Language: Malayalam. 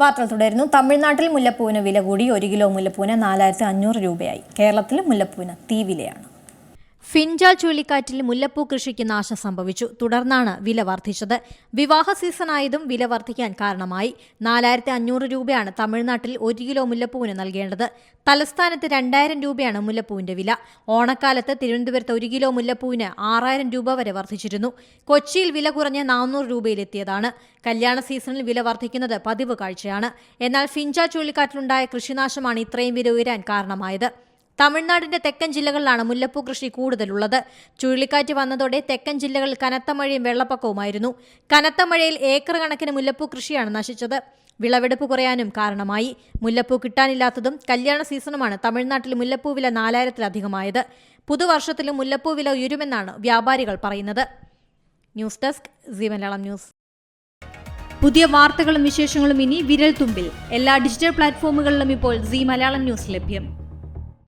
വാർത്തകൾ തുടരുന്നു. തമിഴ്നാട്ടിൽ മുല്ലപ്പൂവിന് വില കൂടി. ഒരു കിലോ മുല്ലപ്പൂവിന് നാലായിരത്തി അഞ്ഞൂറ് രൂപയായി. കേരളത്തിൽ മുല്ലപ്പൂവിന് തീ ഫിൻജാൽ ചുഴലിക്കാറ്റിൽ മുല്ലപ്പൂ കൃഷിക്ക് നാശം സംഭവിച്ചു. തുടർന്നാണ് വില വർദ്ധിച്ചത്. വിവാഹ സീസണായതും വില വർദ്ധിക്കാൻ കാരണമായി. നാലായിരത്തി അഞ്ഞൂറ് രൂപയാണ് തമിഴ്നാട്ടിൽ ഒരു കിലോ മുല്ലപ്പൂവിന് നൽകേണ്ടത്. തലസ്ഥാനത്ത് രണ്ടായിരം രൂപയാണ് മുല്ലപ്പൂവിന്റെ വില. ഓണക്കാലത്ത് തിരുവനന്തപുരത്ത് ഒരു കിലോ മുല്ലപ്പൂവിന് ആറായിരം രൂപ വരെ വർദ്ധിച്ചിരുന്നു. കൊച്ചിയിൽ വില കുറഞ്ഞ് നാനൂറ് രൂപയിലെത്തിയതാണ്. കല്യാണ സീസണിൽ വില വർദ്ധിക്കുന്നത് പതിവ് കാഴ്ചയാണ്. എന്നാൽ ഫിൻജാൽ ചുഴലിക്കാറ്റിലുണ്ടായ കൃഷിനാശമാണ് ഇത്രയും വില ഉയരാൻ കാരണമായത്. തമിഴ്നാടിന്റെ തെക്കൻ ജില്ലകളിലാണ് മുല്ലപ്പൂ കൃഷി കൂടുതലുള്ളത്. ചുഴലിക്കാറ്റ് വന്നതോടെ തെക്കൻ ജില്ലകളിൽ കനത്ത മഴയും വെള്ളപ്പൊക്കവുമായിരുന്നു. കനത്ത മഴയിൽ ഏക്കർ കണക്കിന് മുല്ലപ്പൂ കൃഷിയാണ് നശിച്ചത്. വിളവെടുപ്പ് കുറയാനും കാരണമായി. മുല്ലപ്പൂ കിട്ടാനില്ലാത്തതും കല്യാണ സീസണുമാണ് തമിഴ്നാട്ടിൽ മുല്ലപ്പൂ വില നാലായിരത്തിലധികമായത്. പുതുവർഷത്തിലും മുല്ലപ്പൂ വില ഉയരുമെന്നാണ് വ്യാപാരികൾ പറയുന്നത്. News desk C Malayalam news. പുതിയ വാർത്തകളും വിശേഷങ്ങളും ഇനി വിരൽ തുമ്പിൽ. എല്ലാ ഡിജിറ്റൽ പ്ലാറ്റ്ഫോമുകളിലും ഇപ്പോൾ സി മലയാളം ന്യൂസ് ലഭ്യം.